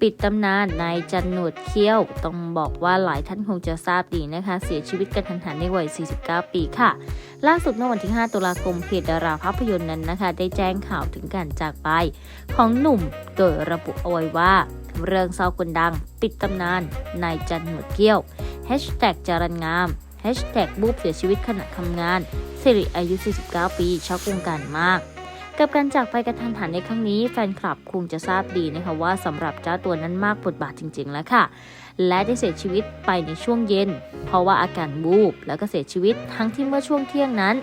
ปิดตำนานนายจันหนวดเขี้ยว ต้องบอกว่าหลายท่านคงจะทราบดีนะคะ เสียชีวิตกระทันหันในวัย 49 ปีค่ะ ล่าสุดเมื่อวันที่ 5 ตุลาคมเพจดาราภาพยนตร์นั้นนะคะ ได้แจ้งข่าวถึงการจากไป ของหนุ่มโดยระบุเอาไว้ว่า เรื่องเศร้าคนดัง ปิดตำนานนายจันหนวดเขี้ยว Hashtag จรันงาม Hashtag บูบเสียชีวิตขณะทำงานสิริอายุ 49 ปีช็อกวงการมาก กับการจากไปกระทันหันในครั้งนี้แฟนคลับคงจะทราบดีนะคะว่าสำหรับเจ้าตัวนั้นมากบทบาทจริง ๆ แล้วค่ะ และได้เสียชีวิตไปในช่วงเย็น เพราะว่าอาการบูบแล้วก็เสียชีวิตทั้งที่เมื่อช่วงเที่ยงนั้น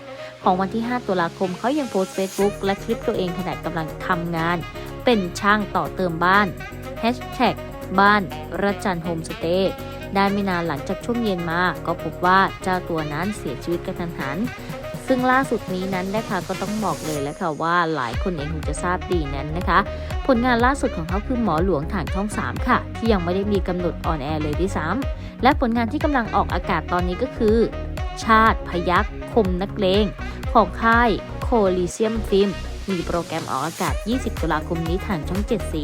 ของวันที่ 5 ตุลาคมเขายังโพสต์ Facebook และคลิปตัวเองขณะกำลังทำงาน เป็นช่างต่อเติมบ้านบ้านรัจันโฮมสเตย์ได้ไม่นานหลังจากช่วงเย็นมา ก็พบว่าเจ้าตัวนั้นเสียชีวิตกระทันหัน ซึ่งล่าสุดนี้นั้นนะคะก็ต้องบอกเลยแล้วค่ะว่าหลายคนเองคงจะทราบดีนั้นนะคะ ผลงานล่าสุดของเขาคือหมอหลวงทางช่อง 3 ค่ะ ที่ยังไม่ได้มีกำหนดออนแอร์เลยด้วยซ้ำและผลงานที่กำลังออกอากาศตอนนี้ก็คือ ชาติพยักคมนักเลงของค่ายโคลิเซียมฟิล์ม มีโปรแกรมออกอากาศ 20 ตุลาคมนี้ทางช่อง 7 สี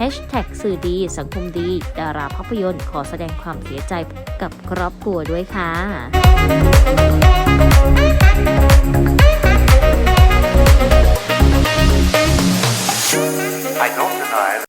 Hashtag สื่อดี สังคมดี ดาราภาพยนตร์ ขอแสดงความเสียใจกับครอบครัวด้วยค่ะ I don't deny